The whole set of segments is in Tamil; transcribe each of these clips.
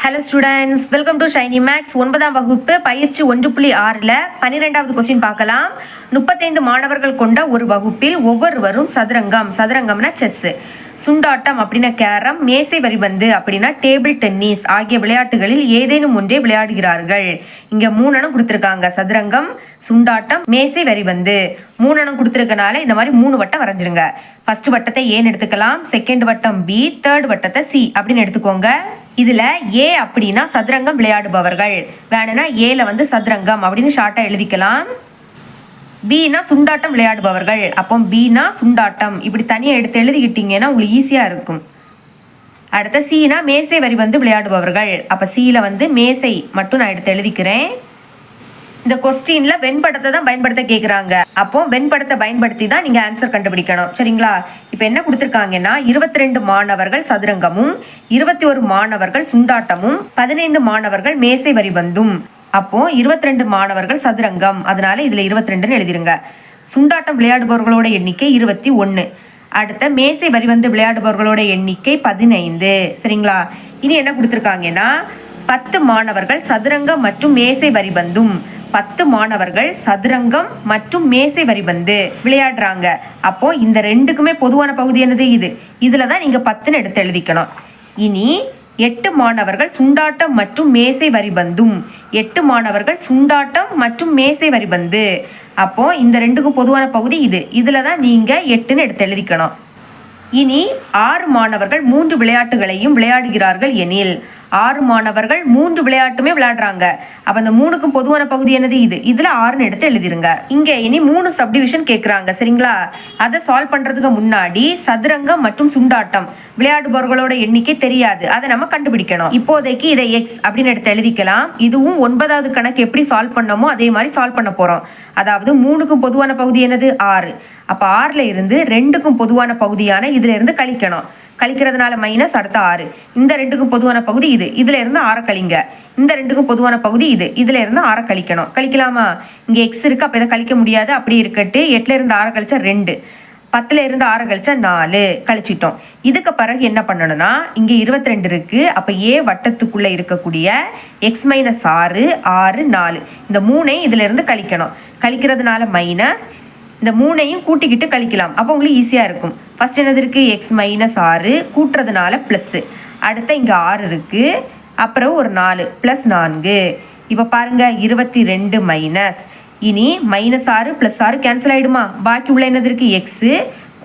Hello students welcome to Shiny maths ஒன்பதாம் வகுப்பு பயிற்சி ஒன்று புள்ளி ஆறில் பன்னிரெண்டாவது கொஸ்டின் பார்க்கலாம். முப்பத்தைந்து மாணவர்கள் கொண்ட ஒரு வகுப்பில் ஒவ்வொருவரும் சதுரங்கம் சதுரங்கம்னா செஸ்ஸு சுண்டாட்டம் அப்படின்னா கேரம் மேசை வரிபந்து அப்படின்னா டேபிள் டென்னிஸ் ஆகிய விளையாட்டுகளில் ஏதேனும் ஒன்றே விளையாடுகிறார்கள். இங்கே மூணனும் கொடுத்துருக்காங்க. சதுரங்கம் சுண்டாட்டம் மேசை வரிபந்து மூணனும் கொடுத்துருக்கனால இந்த மாதிரி மூணு வட்டம் வரைஞ்சிருங்க. ஃபர்ஸ்ட் வட்டத்தை ஏன்னு எடுத்துக்கலாம்? செகண்ட் வட்டம் பி தேர்ட் வட்டத்தை சி அப்படின்னு எடுத்துக்கோங்க. இதில் ஏ அப்படின்னா சதுரங்கம் விளையாடுபவர்கள். வேணும்னா ஏல வந்து சதுரங்கம் அப்படின்னு ஷார்ட்டாக எழுதிக்கலாம். பீனா சுண்டாட்டம் விளையாடுபவர்கள். அப்போ பீனா சுண்டாட்டம். இப்படி தனியாக எடுத்து எழுதிக்கிட்டீங்கன்னா உங்களுக்கு ஈஸியாக இருக்கும். அடுத்த சீனா மேசை வரி வந்து விளையாடுபவர்கள். அப்போ சீல வந்து மேசை மட்டும் நான் எடுத்து எழுதிக்கிறேன். இந்த கொஸ்டின்ல வெண்படத்தை தான் பயன்படுத்த கேட்குறாங்க அப்போ வெண்படத்தை பயன்படுத்தி தான் நீங்க ஆன்சர் கண்டுபிடிக்கணும். சரிங்களா? இப்போ என்ன கொடுத்துருக்காங்கன்னா இருபத்தி ரெண்டு மாணவர்கள் சதுரங்கமும் இருபத்தி ஒரு மாணவர்கள் சுண்டாட்டமும் பதினைந்து மாணவர்கள் மேசை வரிபந்தும் அப்போ இருபத்தி ரெண்டு மாணவர்கள் சதுரங்கம். அதனால இதுல இருபத்தி ரெண்டுன்னு எழுதிருங்க. சுண்டாட்டம் விளையாடுபவர்களோட எண்ணிக்கை இருபத்தி ஒன்று அடுத்த மேசை வரிவந்து விளையாடுபவர்களோட எண்ணிக்கை பதினைந்து. சரிங்களா? இனி என்ன கொடுத்துருக்காங்கன்னா பத்து மாணவர்கள் சதுரங்கம் மற்றும் மேசை வரி வந்தும். பத்து மாணவர்கள் சதுரங்கம் மற்றும் மேசை வரி பந்து விளையாடுறாங்க. அப்போ இந்த ரெண்டுக்குமே பொதுவான பகுதி என்னது? இது. இதில் தான் நீங்கள் பத்துன்னு எடுத்து எழுதிக்கணும். இனி எட்டு மாணவர்கள் சுண்டாட்டம் மற்றும் மேசை வரிபந்தும் எட்டு மாணவர்கள் சுண்டாட்டம் மற்றும் மேசை வரிபந்து அப்போ இந்த ரெண்டுக்கும் பொதுவான பகுதி இது. இதில் தான் நீங்கள் எட்டுன்னு எடுத்து எழுதிக்கணும். இனி ஆறு மாணவர்கள் மூன்று விளையாட்டுகளையும் விளையாடுகிறார்கள் எனில் ஆறு மாணவர்கள் மூன்று விளையாட்டுமே விளையாடுறாங்க. அப்ப அந்த மூணுக்கும் பொதுவான பகுதி என்னது? இது. இதுல ஆறுன்னு எடுத்து எழுதிருங்க. இங்க இனி மூணு சப்டிவிஷன் கேட்குறாங்க. சரிங்களா? அதை சால்வ் பண்றதுக்கு முன்னாடி சதுரங்கம் மற்றும் சுண்டாட்டம் விளையாடுபவர்களோட எண்ணிக்கை தெரியாது. அதை நம்ம கண்டுபிடிக்கணும். இப்போதைக்கு இதை எக்ஸ் அப்படின்னு எடுத்து எழுதிக்கலாம். இதுவும் ஒன்பதாவது கணக்கு எப்படி சால்வ் பண்ணமோ அதே மாதிரி சால்வ் பண்ண போறோம். அதாவது மூணுக்கும் பொதுவான பகுதி என்னது? ஆறு. அப்ப ஆறுல இருந்து ரெண்டுக்கும் பொதுவான பகுதியான இதுல இருந்து கழிக்கணும். கழிக்கிறதுனால மைனஸ் அடுத்த ஆறு. இந்த ரெண்டுக்கும் பொதுவான பகுதி இது. இதுல இருந்து ஆற கழிங்க. இந்த ரெண்டுக்கும் பொதுவான பகுதி இது. இதுல இருந்து ஆற கழிக்கணும். கழிக்கலாமா? இங்க எக்ஸ் இருக்கு அப்ப இதை கழிக்க முடியாது. அப்படி இருக்கட்டு. எட்டுல இருந்து ஆற கழிச்சா ரெண்டு. பத்துல இருந்து ஆறு கழிச்சா நாலு. கழிச்சிட்டோம். இதுக்கு பிறகு என்ன பண்ணணும்னா இங்க இருபத்தி ரெண்டு இருக்கு. அப்ப ஏ வட்டத்துக்குள்ள இருக்கக்கூடிய எக்ஸ் மைனஸ் ஆறு ஆறு நாலு. இந்த மூணையும் இதுல இருந்து கழிக்கணும். கழிக்கிறதுனால மைனஸ் இந்த மூணையும் கூட்டிக்கிட்டு கழிக்கலாம். அப்போ உங்களுக்கு ஈஸியாக இருக்கும். ஃபஸ்ட் என்னது இருக்குது எக்ஸ் மைனஸ் ஆறு கூட்டுறதுனால ப்ளஸ்ஸு அடுத்த இங்கே ஆறு இருக்குது அப்புறம் ஒரு நாலு ப்ளஸ் நான்கு. இப்போ பாருங்க இருபத்தி ரெண்டு மைனஸ் இனி மைனஸ் ஆறு ப்ளஸ் ஆறு கேன்சல் ஆகிடுமா பாக்கி உள்ள என்னது இருக்குது எக்ஸு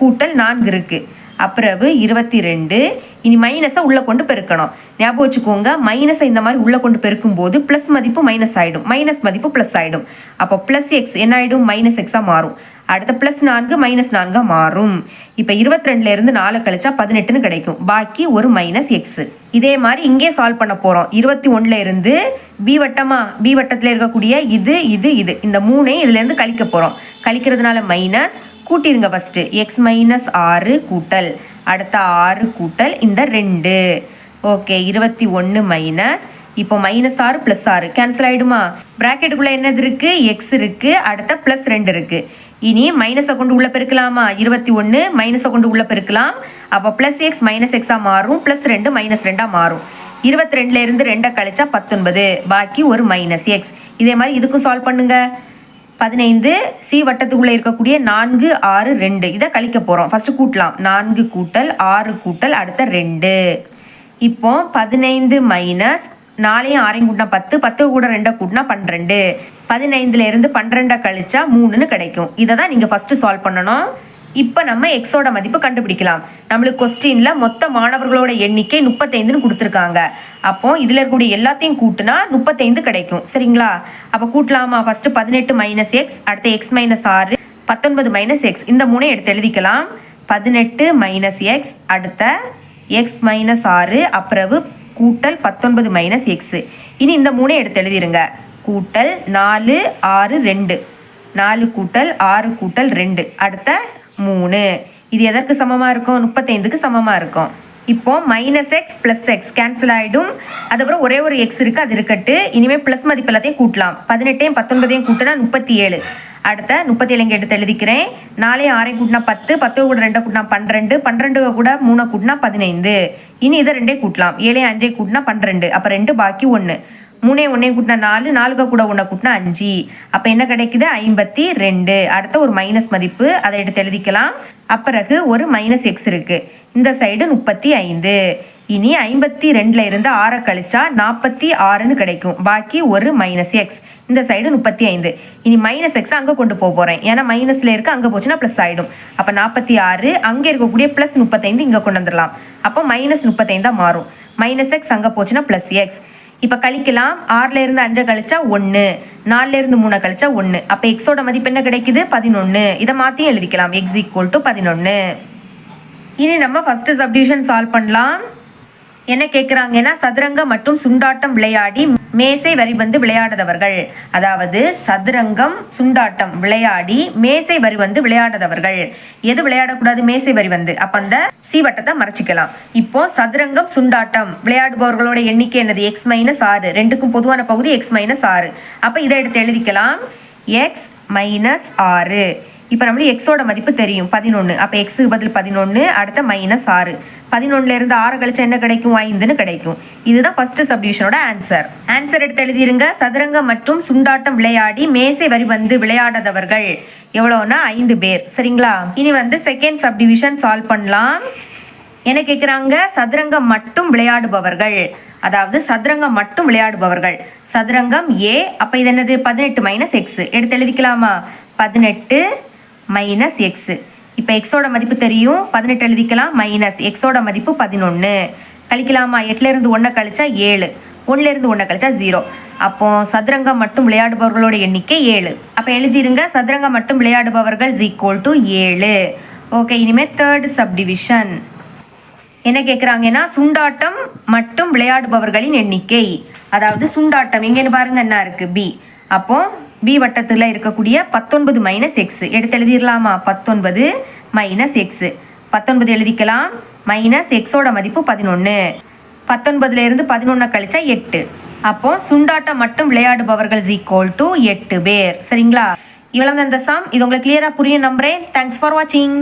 கூட்டல் நான்கு இருக்குது அப்புறவு இருபத்தி ரெண்டு இனி மைனஸை உள்ளே கொண்டு பெருக்கணும். ஞாபகம் வச்சுக்கோங்க மைனஸை இந்த மாதிரி உள்ளே கொண்டு பெருக்கும் போது ப்ளஸ் மதிப்பு மைனஸ் ஆகிடும் மைனஸ் மதிப்பு ப்ளஸ் ஆகிடும் அப்போ ப்ளஸ் எக்ஸ் என்ன ஆகிடும் மைனஸ் எக்ஸாக மாறும். அடுத்த ப்ளஸ் நான்கு மைனஸ் நான்காக மாறும். இப்போ இருபத்தி ரெண்டுலேருந்து நாலு கழிச்சா பதினெட்டுன்னு கிடைக்கும். பாக்கி ஒரு மைனஸ் எக்ஸு இதே மாதிரி இங்கே சால்வ் பண்ண போகிறோம் இருபத்தி ஒன்றுலேருந்து பி வட்டமா பி வட்டத்தில் இருக்கக்கூடிய இது இது இது. இந்த மூணே இதுலேருந்து கழிக்க போகிறோம் கழிக்கிறதுனால மைனஸ் கூட்டிருங்க ஃபஸ்ட்டு எக்ஸ் மைனஸ் ஆறு கூட்டல். அடுத்த ஆறு கூட்டல் இந்த ரெண்டு. ஓகே இருபத்தி ஒன்று மைனஸ் இப்போ மைனஸ் ஆறு ப்ளஸ் ஆறு. கேன்சல் ஆகிடுமா ப்ராக்கெட்டுக்குள்ளே என்னது இருக்குது எக்ஸ் இருக்குது அடுத்த ப்ளஸ் ரெண்டு இருக்குது இனி மைனஸை கொண்டு உள்ளே பெருக்கலாமா? இருபத்தி ஒன்று மைனஸை கொண்டு உள்ளே பெருக்கலாம். அப்போ ப்ளஸ் எக்ஸ் மைனஸ் எக்ஸாக மாறும். ப்ளஸ் ரெண்டு மைனஸ் ரெண்டாக மாறும். இருபத்தி ரெண்டுலேருந்து ரெண்டை கழிச்சா பத்தொன்பது. பாக்கி ஒரு மைனஸ் எக்ஸ் இதே மாதிரி இதுக்கும் சால்வ் பண்ணுங்க. பதினைந்து சி வட்டத்துக்குள்ளே இருக்கக்கூடிய நான்கு ஆறு ரெண்டு. இதை கழிக்க போகிறோம் ஃபஸ்ட்டு கூட்டலாம். நான்கு கூட்டல் ஆறு கூட்டல் அடுத்த ரெண்டு. இப்போ பதினைந்து மைனஸ் நாலையும் ஆறையும் கூட்டினா பத்து பத்து கூட ரெண்டை கூட்டினா பன்னிரெண்டு. பதினைந்துல இருந்து பன்னிரெண்டை கழிச்சா மூணுன்னு கிடைக்கும். இதை தான் நீங்கள் ஃபஸ்ட்டு சால்வ் பண்ணணும். இப்போ நம்ம எக்ஸோட மதிப்பு கண்டுபிடிக்கலாம். நம்மளுக்கு கொஸ்டினில் மொத்த மாணவர்களோட எண்ணிக்கை முப்பத்தைந்துன்னு கொடுத்துருக்காங்க. அப்போ இதில் இருக்கக்கூடிய எல்லாத்தையும் கூட்டினா முப்பத்தைந்து கிடைக்கும். சரிங்களா? அப்போ கூட்டலாமா? ஃபஸ்ட்டு பதினெட்டு மைனஸ் எக்ஸ் அடுத்து எக்ஸ் மைனஸ் ஆறு பத்தொன்பது மைனஸ் எக்ஸ் இந்த மூணை எடுத்து எழுதிக்கலாம். பதினெட்டு மைனஸ் எக்ஸ் அடுத்த எக்ஸ் மைனஸ் ஆறு அப்புறவு கூட்டல் பத்தொன்பது மைனஸ் எக்ஸு இனி இந்த மூணை எடுத்து எழுதிருங்க. கூட்டல் நாலு ஆறு ரெண்டு. நாலு கூட்டல் ஆறு கூட்டல் ரெண்டு. அடுத்த மூணு. இது எதற்கு சமமாக இருக்கும்? முப்பத்தைந்துக்கு சமமாக இருக்கும். இப்போ minus x plus x cancel ஆகிடும் அதுக்கப்புறம் ஒரே ஒரு எக்ஸ் இருக்குது அது இருக்கட்டு. இனிமேல் ப்ளஸ் மதிப்பு எல்லாத்தையும் கூட்டலாம். பதினெட்டையும் பத்தொன்பதையும் கூட்டினா முப்பத்தி ஏழு. அடுத்த முப்பத்தி ஏழு எடுத்து எழுதிக்கிறேன். நாலே ஆறை கூட்டினா பத்து பத்து கூட ரெண்டை கூட்டினா பன்னிரெண்டு பன்னிரெண்டு கூட மூணை கூட்டினா பதினைந்து. இனி இதை ரெண்டே கூட்டலாம். ஏழே அஞ்சே கூட்டினா பன்னிரெண்டு. அப்போ ரெண்டு பாக்கி ஒன்று மூணே ஒன்றே கூட்டினா நாலு நாலுக்கு கூட ஒன்றை கூட்டினா அஞ்சு. அப்போ என்ன கிடைக்குது? ஐம்பத்தி ரெண்டு. அடுத்த ஒரு மைனஸ் மதிப்பு. அதை எடுத்து எழுதிக்கலாம். அப்பிறகு ஒரு மைனஸ் எக்ஸ் இருக்குது இந்த சைடு முப்பத்தி ஐந்து. இனி ஐம்பத்தி ரெண்டில் இருந்து ஆறை கழிச்சா நாற்பத்தி ஆறுன்னு கிடைக்கும். பாக்கி ஒரு மைனஸ் எக்ஸ் இந்த சைடு முப்பத்தி ஐந்து. இனி மைனஸ் எக்ஸ் அங்கே கொண்டு போக போகிறேன் ஏன்னா மைனஸில் இருக்க அங்கே போச்சுன்னா ப்ளஸ் ஆகிடும் அப்போ நாற்பத்தி ஆறு அங்கே இருக்கக்கூடிய ப்ளஸ் முப்பத்தைந்து இங்கே கொண்டு வந்துடலாம் அப்போ மைனஸ் முப்பத்தைந்தாக மாறும். மைனஸ் எக்ஸ் அங்கே போச்சுன்னா ப்ளஸ் எக்ஸ் இப்போ கழிக்கலாம். ஆறில் இருந்து அஞ்சை கழிச்சா ஒன்று நாலுல இருந்து மூணை கழிச்சா ஒன்று அப்போ எக்ஸோட மதிப்பு என்ன கிடைக்குது? பதினொன்று இதை மாற்றியும் எழுதிக்கலாம். எக்ஸ் ஈக்குவல் டு பதினொன்று இனி நம்ம ஃபஸ்ட்டு சப்டிவிஷன் சால்வ் பண்ணலாம். என்ன கேட்குறாங்கன்னா சதுரங்கம் மற்றும் சுண்டாட்டம் விளையாடி மேசை வரி வந்து விளையாடாதவர்கள். அதாவது சதுரங்கம் சுண்டாட்டம் விளையாடி மேசை வரி வந்து விளையாடாதவர்கள். எது விளையாடக்கூடாது மேசை வரி வந்து? அப்போ அந்த சீவட்டத்தை மறைச்சிக்கலாம். இப்போ சதுரங்கம் சுண்டாட்டம் விளையாடுபவர்களோட எண்ணிக்கை என்னது? எக்ஸ் மைனஸ் ஆறு. ரெண்டுக்கும் பொதுவான பகுதி எக்ஸ் மைனஸ் ஆறு. அப்போ இதை எடுத்து எழுதிக்கலாம். எக்ஸ் மைனஸ் ஆறு. இப்போ நம்மளுக்கு எக்ஸோட மதிப்பு தெரியும். பதினொன்று அப்போ எக்ஸுக்கு பதில் பதினொன்று அடுத்த மைனஸ் ஆறு. பதினொன்னுலருந்து ஆறு கழிச்சா என்ன கிடைக்கும்? ஐந்துன்னு கிடைக்கும். இதுதான் ஃபர்ஸ்ட் சப்டிவிஷனோட ஆன்சர் ஆன்சர் எடுத்து எழுதிருங்க. சதுரங்கம் மற்றும் சுண்டாட்டம் விளையாடி மேசை வரி வந்து விளையாடாதவர்கள் எவ்வளோனா ஐந்து பேர். சரிங்களா? இனி வந்து செகண்ட் சப்டிவிஷன் சால்வ் பண்ணலாம். என்ன கேட்குறாங்க சதுரங்கம் மட்டும் விளையாடுபவர்கள். அதாவது சதுரங்கம் மட்டும் விளையாடுபவர்கள். சதுரங்கம் ஏ அப்போ இது என்னது? பதினெட்டு மைனஸ் எக்ஸ் எடுத்து எழுதிக்கலாமா? பதினெட்டு மைனஸ் எக்ஸ் இப்போ எக்ஸோட மதிப்பு தெரியும். பதினெட்டு எழுதிக்கலாம். மைனஸ் எக்ஸோட மதிப்பு பதினொன்று கழிக்கலாமா? எட்டுலேருந்து ஒன்றை கழிச்சா ஏழு. ஒன்றுலேருந்து ஒன்றை கழிச்சா ஜீரோ அப்போ சதுரங்கம் மட்டும் விளையாடுபவர்களோட எண்ணிக்கை ஏழு. அப்போ எழுதிருங்க. சதுரங்கம் மட்டும் விளையாடுபவர்கள் ஈக்குவல் டு ஏழு. ஓகே இனிமேல் தேர்ட் சப்டிவிஷன் என்ன கேட்குறாங்கன்னா சுண்டாட்டம் மட்டும் விளையாடுபவர்களின் எண்ணிக்கை. அதாவது சுண்டாட்டம். எங்கேன்னு பாருங்க என்ன இருக்குது பி அப்போ பி வட்டத்தில் இருக்கக்கூடிய பத்தொன்பது மைனஸ் எக்ஸ் எடுத்து எழுதிடலாமா? பத்தொன்பது மைனஸ் எக்ஸ் பத்தொன்பது எழுதிக்கலாம். மைனஸ் எக்ஸோட மதிப்பு பதினொன்று பத்தொன்பதுல இருந்து பதினொன்று கழிச்சா எட்டு. அப்போ சுண்டாட்டம் மட்டும் விளையாடுபவர்கள் ஈக்குவல் டு எட்டு பேர். சரிங்களா? இவ்வளோ இந்த சம் இது உங்களுக்கு கிளியராக புரியும் நம்புறேன். தேங்க்ஸ் ஃபார் வாட்சிங்